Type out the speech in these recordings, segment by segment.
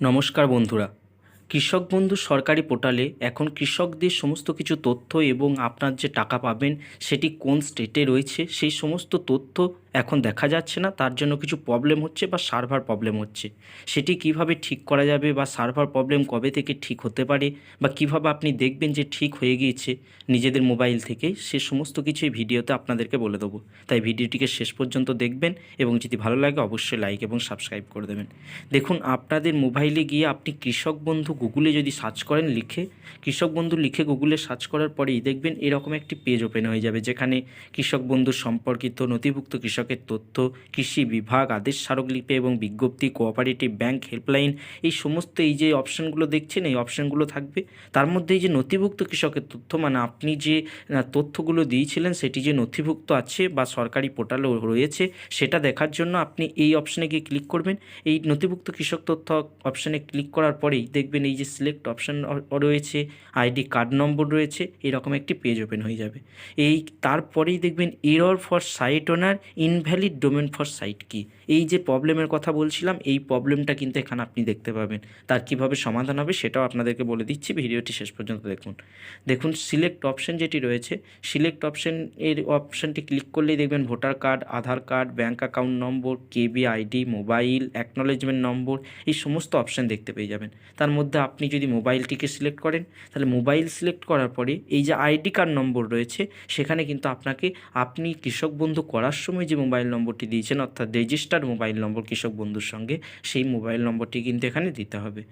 নমস্কার বন্ধুরা। কৃষক বন্ধু সরকারি পোর্টালে এখন কৃষকদের সমস্ত কিছু তথ্য এবং আপনার যে টাকা পাবেন সেটি কোন স্টেটে রয়েছে সেই সমস্ত তথ্য এখন দেখা যাচ্ছে না, তার জন্য কিছু প্রবলেম হচ্ছে বা সার্ভার প্রবলেম হচ্ছে। সেটি কীভাবে ঠিক করা যাবে বা সার্ভার প্রবলেম কবে থেকে ঠিক হতে পারে বা কীভাবে আপনি দেখবেন যে ঠিক হয়ে গিয়েছে নিজেদের মোবাইল থেকে, সে সমস্ত কিছু ভিডিওতে আপনাদেরকে বলে দেবো। তাই ভিডিওটিকে শেষ পর্যন্ত দেখবেন এবং যদি ভালো লাগে অবশ্যই লাইক এবং সাবস্ক্রাইব করে দেবেন। দেখুন, আপনাদের মোবাইলে গিয়ে আপনি কৃষক বন্ধু গুগলে যদি সার্চ করেন লিখে, কৃষক বন্ধু লিখে গুগলে সার্চ করার পরেই দেখবেন এরকম একটি পেজ ওপেন হয়ে যাবে যেখানে কৃষক বন্ধু সম্পর্কিত নথিভুক্ত কৃষকের তথ্য, কৃষি বিভাগ, আদেশ স্মারকলিপি এবং বিজ্ঞপ্তি, কোঅপারেটিভ ব্যাংক হেল্পলাইন, এই সমস্ত এই যে অপশানগুলো দেখছেন, এই অপশানগুলো থাকবে। তার মধ্যে এই যে নথিভুক্ত কৃষকের তথ্য মানে আপনি যে তথ্যগুলো দিয়েছিলেন, সেটি যে নথিভুক্ত আছে বা সরকারি পোর্টালে রয়েছে, সেটা দেখার জন্য আপনি এই অপশানে গিয়ে ক্লিক করবেন। এই নথিভুক্ত কৃষক তথ্য অপশানে ক্লিক করার পরেই দেখবেন এই যে সিলেক্ট অপশান রয়েছে, আইডি কার্ড নম্বর রয়েছে, এরকম একটি পেজ ওপেন হয়ে যাবে। এই তারপরেই দেখবেন error for site owner invalid domain for site key? এই যে প্রবলেমের কথা বলছিলাম, এই প্রবলেমটা কিন্তু এখানে আপনি দেখতে পাবেন। তার কীভাবে সমাধান হবে সেটাও আপনাদেরকে বলে দিচ্ছি, ভিডিওটি শেষ পর্যন্ত দেখুন। দেখুন সিলেক্ট অপশন যেটি রয়েছে সিলেক্ট অপশন এর অপশনটি ক্লিক করলেই দেখবেন voter card Aadhaar card bank account number KB ID mobile acknowledgement number এই সমস্ত অপশন দেখতে পেয়ে যাবেন। তার মধ্যে আপনি যদি মোবাইলটিকে সিলেক্ট করেন, তাহলে মোবাইল সিলেক্ট করার পরে এই যে আইডি কার্ড নম্বর রয়েছে, সেখানে কিন্তু আপনাকে, আপনি কৃষক বন্ধু করার সময় যে মোবাইল নম্বরটি দিয়েছেন, অর্থাৎ রেজিস্টার্ড মোবাইল নম্বর কৃষক বন্ধুর সঙ্গে সেই মোবাইল নম্বরটি কিন্তু এখানে দিতে হবে।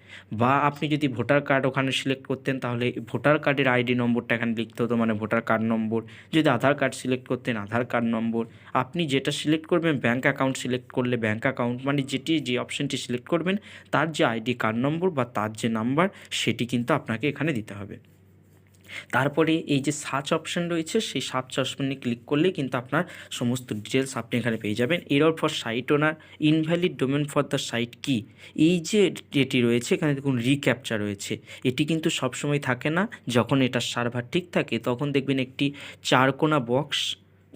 বা আপনি যদি ভোটার কার্ড ওখানে সিলেক্ট করতেন, তাহলে ভোটার কার্ডের আইডি নম্বরটা এখানে লিখতে হতো মানে ভোটার কার্ড নম্বর। যদি আধার কার্ড সিলেক্ট করতেন, আধার কার্ড নম্বর। আপনি যেটা সিলেক্ট করবেন ব্যাঙ্ক অ্যাকাউন্ট সিলেক্ট করলে ব্যাঙ্ক অ্যাকাউন্ট মানে যেটি, যে অপশনটি সিলেক্ট করবেন, তার যে আইডি কার্ড নম্বর বা তার যে নাম্বার, সেটি কিন্তু আপনাকে এখানে দিতে হবে। তারপরে এই যে সার্চ অপশান রয়েছে, সেই সার্চ অপশানে ক্লিক করলে কিন্তু আপনার সমস্ত ডিটেলস আপনি এখানে পেয়ে যাবেন। Error for site owner invalid domain for the site key এই যে এটি রয়েছে, এখানে দেখুন রিক্যাপচার রয়েছে। এটি কিন্তু সবসময় থাকে না, যখন এটা সার্ভার ঠিক থাকে, তখন দেখবেন একটি চারকোনা বক্স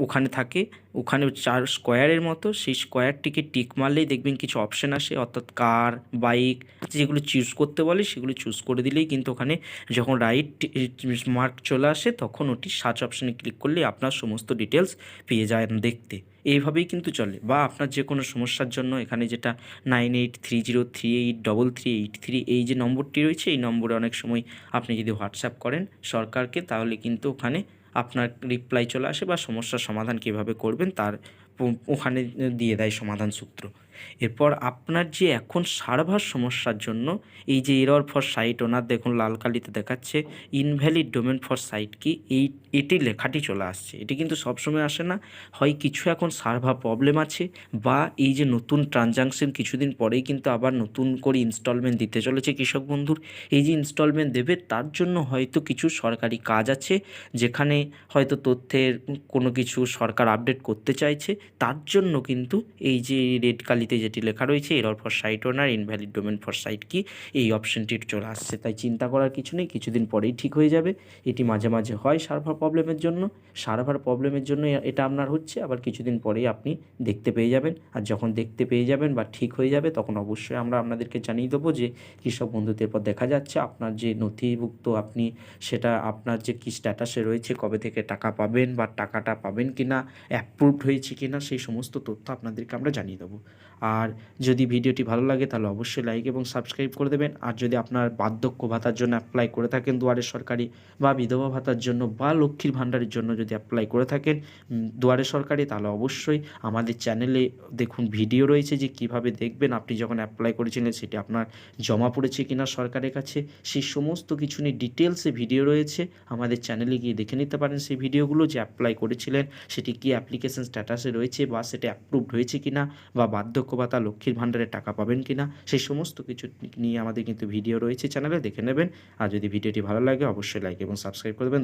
ওখানে থাকে, ওখানে চার স্কোয়ারের মতো, সেই স্কোয়ারটিকে টিক মারলেই দেখবেন কিছু অপশন আসে, অর্থাৎ কার বাইক যেগুলো চুজ করতে বলে সেগুলো চুজ করে দিলেই কিন্তু ওখানে যখন রাইট মার্ক চলে আসে তখন ওটি সার্চ অপশানে ক্লিক করলে আপনার সমস্ত ডিটেলস পেয়ে যায় দেখতে। এইভাবেই কিন্তু চলে। বা আপনার যে কোনো সমস্যার জন্য এখানে যেটা nine eight three zero three eight double three eight three এই যে নম্বরটি রয়েছে, এই নম্বরে অনেক সময় আপনি যদি হোয়াটসঅ্যাপ করেন সরকারকে, তাহলে কিন্তু ওখানে আপনার রিপ্লাই চলে আসে বা সমস্যার সমাধান কীভাবে করবেন তার ওখানে দিয়ে দেয় সমাধান সূত্র। এরপর আপনার যে এখন সার্ভার সমস্যার জন্য এই যে এরর ফর সাইট ওনার দেখুন লাল কালিতে দেখাচ্ছে invalid domain for site key, এই, এটি লেখাটি চলে আসছে। এটি কিন্তু সবসময় আসে না, হয় কিছু এখন সার্ভার প্রবলেম আছে বা এই যে নতুন ট্রানজাকশন কিছুদিন পরেই কিন্তু আবার নতুন করে ইনস্টলমেন্ট দিতে চলেছে কৃষক বন্ধুর। এই যে ইনস্টলমেন্ট দেবে, তার জন্য হয়তো কিছু সরকারি কাজ আছে যেখানে হয়তো তথ্যের কোনো কিছু সরকার আপডেট করতে চাইছে। তার জন্য কিন্তু এই যে রেড কালিতে যেটি লেখা রয়েছে error for site owner invalid domain for site key এই অপশনটি চলে আসছে। তাই চিন্তা করার কিছু নেই, কিছুদিন পরেই ঠিক হয়ে যাবে। এটি মাঝে মাঝে হয় সার্ভার প্রবলেমের জন্য। সার্ভার প্রবলেমের জন্য এটা আপনার হচ্ছে, আবার কিছুদিন পরেই আপনি দেখতে পেয়ে যাবেন। আর যখন দেখতে পেয়ে যাবেন বা ঠিক হয়ে যাবে, তখন অবশ্যই আমরা আপনাদেরকে জানিয়ে দেবো যে কৃষক বন্ধুদের পর দেখা যাচ্ছে, আপনার যে নথিভুক্ত আপনি, সেটা আপনার যে কী স্ট্যাটাসে রয়েছে, কবে থেকে টাকা পাবেন বা টাকাটা পাবেন কি না অ্যাপ্রুভড হয়েছে কি না সেই সমস্ত তথ্য আপনাদেরকে আমরা জানিয়ে দেবো। আর যদি ভিডিওটি ভালো লাগে তাহলে অবশ্যই লাইক এবং সাবস্ক্রাইব করে দেবেন। আর যদি আপনার বার্ধক্য ভাতার জন্য অ্যাপ্লাই করে থাকেন দুয়ারে সরকারি বা বিধবা ভাতার জন্য বা লক্ষ্মীর ভাণ্ডারের জন্য যদি অ্যাপ্লাই করে থাকেন দুয়ারে সরকারি, তাহলে অবশ্যই আমাদের চ্যানেলে দেখুন ভিডিও রয়েছে যে কীভাবে দেখবেন আপনি যখন অ্যাপ্লাই করেছিলেন সেটি আপনার জমা পড়েছে কিনা সরকারের কাছে। সেই সমস্ত কিছু নিয়ে ডিটেলসে ভিডিও রয়েছে। আমাদের চ্যানেলে গিয়ে দেখে নিতে পারেন সেই ভিডিওগুলো যে অ্যাপ্লাই করেছিলেন, সেটি কি অ্যাপ্লিকেশন স্ট্যাটাসে রয়েছে বা সেটা অ্যাপ্রুভড হয়েছে কি না বা বার্ধক্য ভাতা লক্ষ্মীর ভাণ্ডারে টাকা পাবেন কি না সেই সমস্ত কিছু নিয়ে আমাদের কিন্তু ভিডিও রয়েছে। চ্যানেলে দেখে নেবেন। আর যদি ভিডিওটি ভালো লাগে, অবশ্যই লাইক এবং সাবস্ক্রাইব করবেন